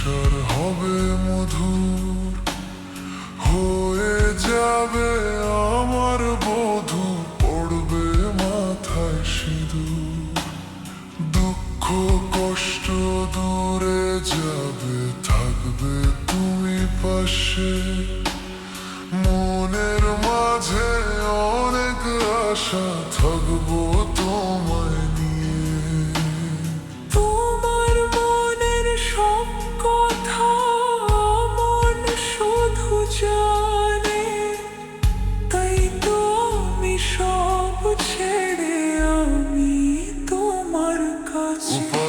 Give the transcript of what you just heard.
সংসার হবে মধুর, হয়ে যাবে আমার বধু, পড়বে মাথায় সিঁদুর। দুঃখ, কষ্ট দূরে যাবে, থাকবে তুমি পাশে। মনের মাঝে অনেক আশা, থাকব O